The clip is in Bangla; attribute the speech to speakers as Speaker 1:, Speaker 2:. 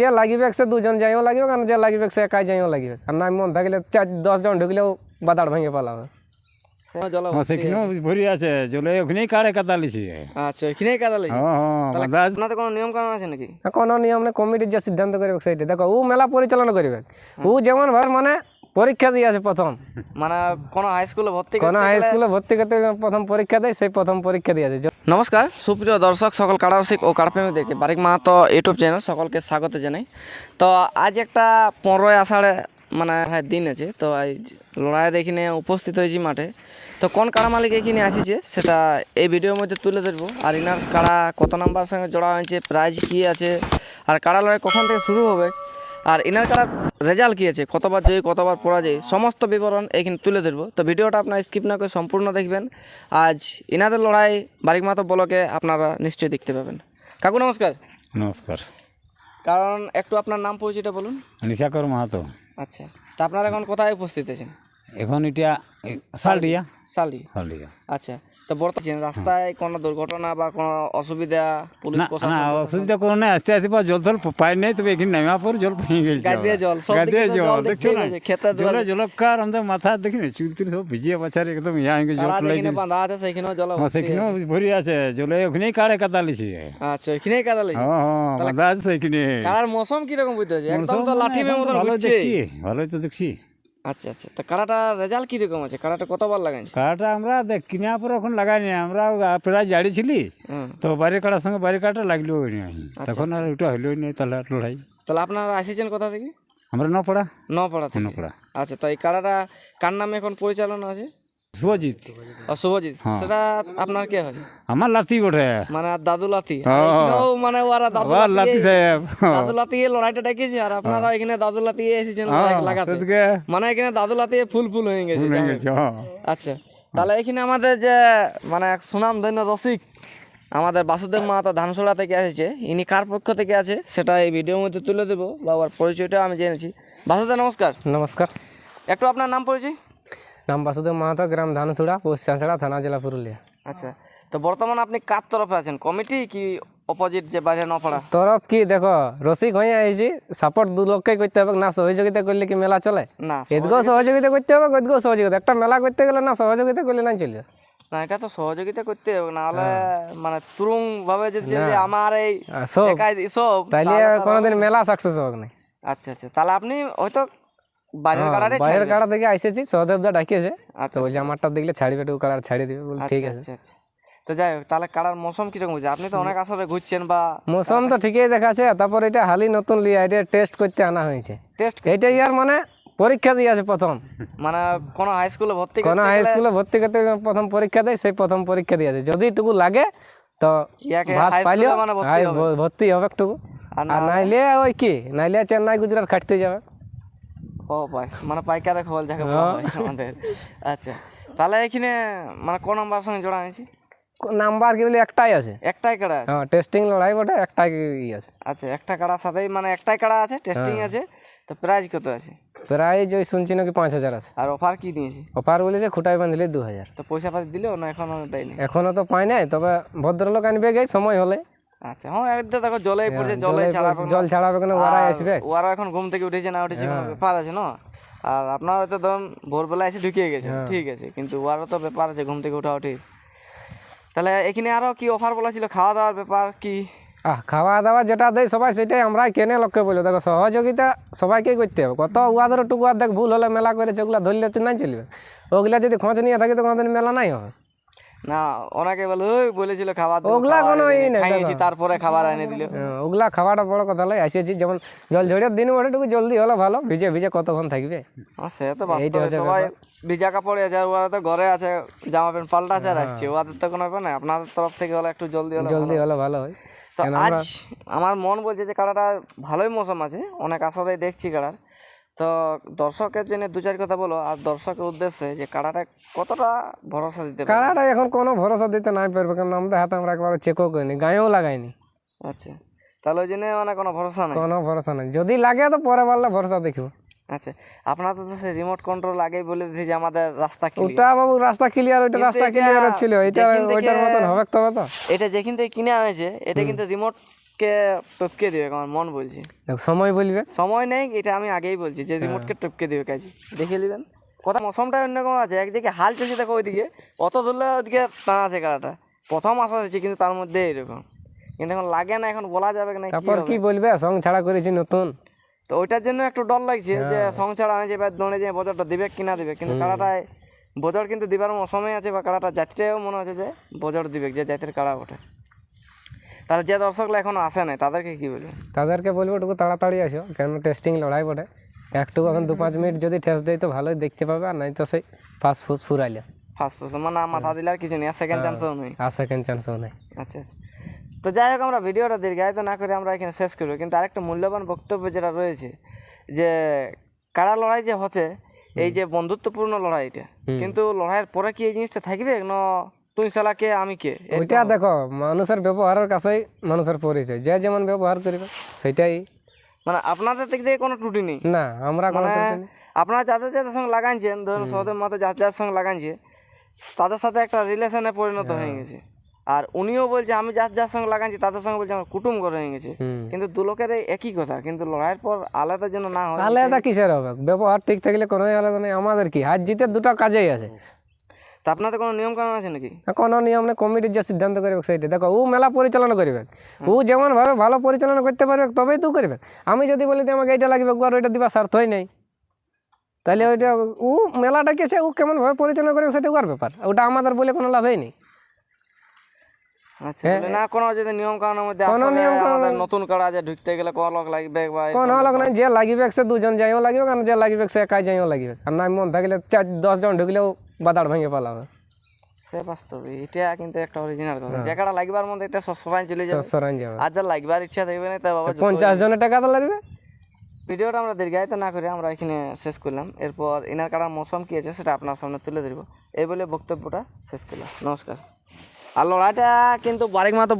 Speaker 1: যে লাগিবে সে দুজন যাইও লাগিবে আর যে লাগিবে সে একাই যাইও লাগিবে। আর না মন থাকলে চার দশজন ঢুকলেও বাদাড় ভেঙে পালাবে।
Speaker 2: জল
Speaker 3: হ্যাঁ সেখানেও ভরি আছে জলে ওখানেই কাড়ে কাতালিছি
Speaker 2: আচ্ছা
Speaker 3: হ্যাঁ হ্যাঁ
Speaker 2: কোনো নিয়ম কানুন আছে নাকি?
Speaker 1: কোনো নিয়ম নেই কমিটির যে সিদ্ধান্ত করবে সেইটা। দেখো ও মেলা পরিচালনা করবে। ও যেমন ভাবে মানে পরীক্ষা দিয়ে আছে প্রথম।
Speaker 2: মানে কোনো হাই স্কুলে ভর্তি
Speaker 1: কোনো হাই স্কুলে ভর্তি করতে প্রথম পরীক্ষা দেয় সেই প্রথম পরীক্ষা দিয়ে আছে
Speaker 2: নমস্কার সুপ্রিয় দর্শক সকল কাড়ারসিক ও কাড়াপ্রেমীদেরকে বারিক মাহাতো ইউটিউব চ্যানেল সকলকে স্বাগত জানাই। তো আজ একটা পনেরোই আষাঢ়ে মানে দিন আছে তো আজ লড়াইয়ের এখানে উপস্থিত হয়েছি মাঠে। তো কোন কাড়া মালিক এখানে আসিছে সেটা এই ভিডিওর মধ্যে তুলে ধরবো। আর ইনার কাড়া কত নাম্বার সঙ্গে জোড়া হয়েছে প্রাইজ কী আছে আর কাড়া লড়াই কখন থেকে শুরু হবে আর ইনার কাড়ার রেজাল্ট কী আছে? কতবার জয়ী কতবার পরাজয়? সমস্ত বিবরণ এখানে তুলে ধরবো। তো ভিডিওটা আপনার স্কিপ না করে সম্পূর্ণ দেখবেন। আজ ইনাদের লড়াই বারিক মাতো বলকে আপনারা নিশ্চয়ই দেখতে পাবেন। কাকু নমস্কার।
Speaker 3: নমস্কার।
Speaker 2: কারণ একটু আপনার নাম পরিচয়টা বলুন।
Speaker 3: নিশাকর মাহাতো।
Speaker 2: আচ্ছা। তা আপনারা এখন কোথায় উপস্থিত আছেন?
Speaker 3: এখন এটা শালডিয়া
Speaker 2: সালি
Speaker 3: শালডিয়া
Speaker 2: আচ্ছা। তো বর্তমান রাস্তায় কোনো দুর্ঘটনা বা কোনো অসুবিধা পুলিশ
Speaker 3: না অসুবিধা কোনো নাই। আস্তে আস্তে পর জল পাই নাই তবে এখানে নামা পর জল পেয়ে গেছে
Speaker 2: গায়ে দিয়ে জল, সব
Speaker 3: গায়ে দিয়ে
Speaker 2: দিকে তো
Speaker 3: জল
Speaker 2: জল
Speaker 3: দেখছ না?
Speaker 2: পাচ্ছি, জল।
Speaker 3: জলকার আমাদের মাথা দেখি না চুল তুল সব ভিজিয়ে একদম ইয়া হয়ে জল
Speaker 2: বাঁধা আছে সেখানেও জল
Speaker 3: হ্যাঁ সেখানেও ভরি আছে জলে ওখানেই কাড়ে
Speaker 2: আচ্ছা
Speaker 3: হ্যাঁ হ্যাঁ বাঁধা আছে সেখানে।
Speaker 2: কাড়ার মৌসুম কীরকম বুঝতে হচ্ছে একদম তো লাঠি
Speaker 3: এখন
Speaker 2: মতন
Speaker 3: ভালো দেখছি ভালোই তো দেখছি।
Speaker 2: আচ্ছা আচ্ছা। তা কাড়াটা রেজাল্ট কীরকম আছে? কাড়াটা কতবার লাগাইছে?
Speaker 3: কাড়াটা আমরা দেখ কিনা পর এখন লাগাইনি। আমরা প্রায় জাড়িছিলি
Speaker 2: ছিলি
Speaker 3: তো বাড়ির কাটার সঙ্গে বাড়ির কাটা লাগল না
Speaker 2: আচ্ছা,
Speaker 3: তখন আর ওটা হইল না তাহলে লড়াই।
Speaker 2: তাহলে আপনারা আসেছেন কোথা থেকে?
Speaker 3: আমরা নপড়া।
Speaker 2: নপাড়া থেকে।
Speaker 3: নপড়া।
Speaker 2: আচ্ছা তো এই কাড়াটা কার নামে এখন পরিচালনা আছে?
Speaker 3: শুভজিৎ।
Speaker 2: ও শুভজিৎ
Speaker 3: হ্যাঁ।
Speaker 2: সেটা আপনার কে হয়?
Speaker 3: আমার লাতি বটে।
Speaker 2: মানে দাদু লাতি। মানে ওরা দাদু
Speaker 3: লাতি সাহেব।
Speaker 2: দাদু লাতি লড়াইটা ডেকেছে আর আপনারা এখানে দাদু লাতি এসেছেন লাগাতে। মানে এখানে দাদু লাতি ফুল ফুল হয়ে গেছে। আচ্ছা তাহলে এখানে আমাদের যে মানে এক সুনাম ধন্য রসিক আমাদের বাসুদেব মাহাতো ধানসোড়া থেকে এসেছে। ইনি কার পক্ষ থেকে আছে সেটা এই ভিডিওর মধ্যে তুলে দেবো বাবার পরিচয়টা আমি জেনেছি। বাসুদেব নমস্কার।
Speaker 1: নমস্কার।
Speaker 2: একটু আপনার নাম পরিচয়?
Speaker 1: নাম বাসুদেব মাহাতো গ্রাম ধানসুড়া চাঁচড়া থানা জেলা পুরুলিয়া।
Speaker 2: আচ্ছা তো বর্তমানে আপনি কার তরফে আছেন? কমিটি কি অপোজিট যে বাইরে নপড়া
Speaker 1: তরফ কি দেখো রসিক হয়ে আইছি সাপোর্ট দু লোককেই করতে হবে না সহযোগিতা করলে কি মেলা চলে?
Speaker 2: না
Speaker 1: এদিকেও সহযোগিতা করতে হবে ওদিকেও সহযোগিতা। একটা মেলা করতে গেলে না সহযোগিতা করলে না চলবে
Speaker 2: না এটা তো সহযোগিতা করতে হবে নাহলে মানে তুরুং ভাবে যদি যে আমার এই
Speaker 1: সব। তাইলে কোনোদিন মেলা সাকসেস হবে না।
Speaker 2: আচ্ছা আচ্ছা তাহলে আপনি হয়তো বাইরের
Speaker 1: কাড়া থেকে আইসেছি সহদেবদা ডাকিয়েছে।
Speaker 2: আচ্ছা
Speaker 1: তো জামারটা দেখলে ছাড়িবে একটু কাড়া ছাড়িয়ে দিবে বলে ঠিক আছে।
Speaker 2: আচ্ছা আচ্ছা। তো যাই হোক তাহলে কাড়ার মৌসুম কীরকম আপনি তো অনেক আসরে ঘুরছেন বা
Speaker 1: মৌসুম তো ঠিকই দেখাচ্ছে তারপর এটা হালি নতুন লিয়া এটা টেস্ট করতে আনা হয়েছে।
Speaker 2: টেস্ট
Speaker 1: এইটা ইয়ার মানে পরীক্ষা দিয়ে আছে প্রথম।
Speaker 2: মানে কোনো হাই স্কুলে ভর্তি
Speaker 1: কোনো হাই স্কুলে ভর্তি করতে প্রথম পরীক্ষা দেয় সেই প্রথম পরীক্ষা দিয়ে আছে যদি টুকু লাগে তো ভাত পাইলেও
Speaker 2: মানে ভর্তি হবে।
Speaker 1: একটুকু।
Speaker 2: আর
Speaker 1: নাইলে ওই কি? নাইলে চেন্নাই গুজরাট খাটতে যাবে।
Speaker 2: ও ভাই মানে পাইকারে খবর যাকে বলা হয়। আমাদের। আচ্ছা তাহলে এখানে মানে কোন নাম্বার সঙ্গে জোড়া হয়েছে
Speaker 1: নাম্বার কি বলি একটাই আছে।
Speaker 2: একটাই কাড়া আছে?
Speaker 1: হ্যাঁ টেস্টিং লড়াই বটে একটাই আছে।
Speaker 2: আচ্ছা একটা কাড়ার সাথেই মানে একটাই কাড়া আছে টেস্টিং আছে তো প্রাইজ কত আছে?
Speaker 1: প্রাইজ ওই শুনছি নাকি পাঁচ হাজার আছে।
Speaker 2: আর অফার কি দিয়েছে?
Speaker 1: অফার বলেছে খুঁটাই বাঁধলে দু হাজার।
Speaker 2: তো পয়সা পাতি দিলেও না এখনও দেয়নি?
Speaker 1: এখনও তো পাই নাই তবে ভদ্রলোক আনবে গে সময় হলে।
Speaker 2: আচ্ছা হ্যাঁ একদম দেখো জলেই পড়ছে জলে ছাড়া
Speaker 1: জল ছাড়াবে কেন? ওরা আসবে?
Speaker 2: ওরা এখন ঘুম থেকে উঠেছে না উঠেছে কোনো ব্যাপার আছে না? আর আপনারা হয়তো ধরুন ভোরবেলা এসে ঢুকিয়ে গেছে ঠিক আছে কিন্তু ওরাও তো ব্যাপার আছে ঘুম থেকে উঠা উঠি। তাহলে এখানে আরও কি অফার বলা ছিল? খাওয়া দাওয়ার ব্যাপার কি?
Speaker 1: আহ খাওয়া দাওয়া যেটা দেয় সবাই সেটাই আমরাই কেনে লোককে বলি। দেখো সহযোগিতা সবাইকেই করতে হবে। কত উয়াদের টুকু আর দেখ ভুল হলে মেলা করেছে ওগুলা ধরলে চলবে। ওগুলা যদি খোঁজ নিয়ে থাকে তো কোনোদিন মেলা নাই হবে।
Speaker 2: না ওনাকে বলে বলেছিল খাবার
Speaker 1: ওগুলা কোনো ই নেই,
Speaker 2: খাইয়েছি তারপরে খাবার এনে দিল।
Speaker 1: হ্যাঁ, ওগুলা খাওয়াটা বড় কথা নয় আসেছি যেমন জল ঝড়ের দিন ওটাটুকু জলদি হলে ভালো ভিজে ভিজে কতক্ষণ থাকবে?
Speaker 2: হ্যাঁ, সে তো সবাই ভিজা কাপড়ে আছে ওরা তো ঘরে আছে জামা প্যান্ট পাল্টাছে আর আসছে ওদের তো কোনো ব্যাপার নাই আপনাদের তরফ থেকে হলে একটু জলদি হলে
Speaker 1: জলদি হলে ভালো হয়।
Speaker 2: তো আজ আমার মন বলছে যে কাড়াটা ভালোই মৌসুম আছে অনেক আসরেই দেখছি কাড়ার তো দর্শকের জন্য দু চার কথা বলো আর দর্শকের উদ্দেশ্যে যে কাড়াটা কতটা ভরসা দিতে
Speaker 1: কাড়াটা এখন কোনো ভরসা দিতে নাই পারবে কারণ আমাদের হাতে আমরা একবার চেকও করিনি গায়েও লাগাইনি।
Speaker 2: আচ্ছা তাহলে ওই জন্য মানে কোনো ভরসা নাই?
Speaker 1: কোনো ভরসা নাই যদি লাগে তো পরে বললে ভরসা দেখব।
Speaker 2: আচ্ছা আপনারা তো সে রিমোট কন্ট্রোল আগেই বলে দিয়েছে যে আমাদের রাস্তা
Speaker 1: ওটা বাবু রাস্তা ক্লিয়ার ওইটা রাস্তা ক্লিয়ার ছিল এটা ওইটার মতন হবে তবে তো।
Speaker 2: এটা যেখান থেকে কিনে হয়েছে এটা কিন্তু রিমোট রিমোটকে টপকে দিবে আমার মন বলছে।
Speaker 1: সময় বলবে।
Speaker 2: সময় নেই এটা আমি আগেই বলছি যে রিমোটকে টপকে দিবে কাজে। দেখে নেবেন। কথা মৌসুমটা অন্যরকম আছে একদিকে হাল চলছে দেখো ওইদিকে অত ধরলে ওইদিকে টানা আছে কাড়াটা প্রথম আসা হচ্ছে কিন্তু তার মধ্যে এরকম। কিন্তু এখন লাগে না এখন বলা যাবে না কি
Speaker 1: তারপর কি বলবে? সং ছাড়া করেছি নতুন।
Speaker 2: তো ওইটার জন্য একটু ডর লাগছে যে সং ছাড়া আমি যে এবার দৌড়ে যে বজরটা দিবে কিনা দিবে। কিন্তু কাড়াটায় বজর কিন্তু দিবার সময় আছে বা কাড়াটা যাত্রীও মনে হচ্ছে যে বজর দিবে যে জাতের কাড়া ওঠে তাহলে যে দর্শকরা এখনও আসে নাই তাদেরকে কি বলবে?
Speaker 1: তাদেরকে বলব একটু তাড়াতাড়ি আসো কেন টেস্টিং লড়াই বটে। একটু এখন দু পাঁচ মিনিট যদি ঠেস দেয় তো ভালোই দেখতে পাবে আর নাই তো সেই পাঁচ ফুস ফুরাইলে।
Speaker 2: ফার্স্ট পার্সন মানে মাথা দিলে আর কিছু নেই আর সেকেন্ড চান্সও নেই।
Speaker 1: আর সেকেন্ড চান্সও নেই।
Speaker 2: আচ্ছা আচ্ছা। তো যাই হোক আমরা ভিডিওটা দীর্ঘায়িত না করে আমরা এখানে শেষ করব। কিন্তু আরেকটা মূল্যবান বক্তব্য যেটা রয়েছে যে কারা লড়াই যে হচ্ছে এই যে বন্ধুত্বপূর্ণ লড়াইটা কিন্তু লড়াইয়ের পরে কি এই জিনিসটা থাকবে? না তুই শালা কে আমি কে? এ-
Speaker 1: ওইটা দেখো মানুষের ব্যবহারের কাছেই মানুষের পরিচয়। যে যেমন ব্যবহার করবে সেটাই।
Speaker 2: মানে আপনাদের দিক থেকে কোনো ত্রুটি নেই।
Speaker 1: না আমরা কোনো
Speaker 2: মানে। আপনারা যাদের যাদের সঙ্গে লাগাইছেন ধরুন সহদেব মাতা যার যার সঙ্গে লাগাইছে তাদের সাথে একটা রিলেশনে পরিণত হয়ে। গেছে। আর উনিও বলছে আমি যার যার সঙ্গে লাগাইছি তাদের সঙ্গে বলছে আমার কুটুম করে হয়ে গেছে। কিন্তু দু লোকের এই একই কথা কিন্তু লড়াইয়ের পর আলাদা যেন না হয়
Speaker 1: আলাদা কিসের হবে ব্যবহার ঠিক থাকলে কোনোই আলাদা নেই। আমাদের কি? হাত জিতে দুটো কাজেই আছে।
Speaker 2: আপনাদের কোনো নিয়ম কানুন আছে নাকি?
Speaker 1: কোনো নিয়ম নেই, কমিটির যে সিদ্ধান্ত করবে সেইটা দেখো, ও মেলা পরিচালনা করবে। ও যেমনভাবে ভালো পরিচালনা করতে পারবে, তবেই তো করবে। আমি যদি বলি যে আমাকে এইটা লাগবে আর ওইটা দিবা স্বার্থই নেই। তাহলে ওইটা ও মেলাটা কেছে ও কেমনভাবে পরিচালনা করবে সেটা ওর ব্যাপার। ওটা আমাদের বলে কোনো লাভই নেই।
Speaker 2: আচ্ছা না কোনো যদি নিয়ম কানুনের মধ্যে আসলে আমাদের নতুন কাড়া যে ঢুকতে গেলে লোক লাগবে বা এই-
Speaker 1: লোক নাই যে লাগিবে সে দুজন যাইও লাগিবে আর যে লাগিবে সে একাই যাইও লাগিবে। আর মন থাকলে চার দশজন ঢুকলেও বাদাড় ভেঙে পালাবে।
Speaker 2: সে বাস্তবে এটা কিন্তু একটা অরিজিনাল কথা। যে কাড়া লাগবার মধ্যে এটা সব সবাই চলে যাবে। আর লাগবার ইচ্ছা থাকবে না তা বাবা
Speaker 1: পঞ্চাশ জনের টাকা তো লাগবে।
Speaker 2: ভিডিওটা আমরা দীর্ঘায়িত না করে আমরা এখানে শেষ করলাম। এরপর ইনার কাড়ার মৌসুম কী আছে সেটা আপনার সামনে তুলে ধরবো। এই বলে বক্তব্যটা শেষ করলাম। নমস্কার। আর লড়াইটা কিন্তু বারেক মাতো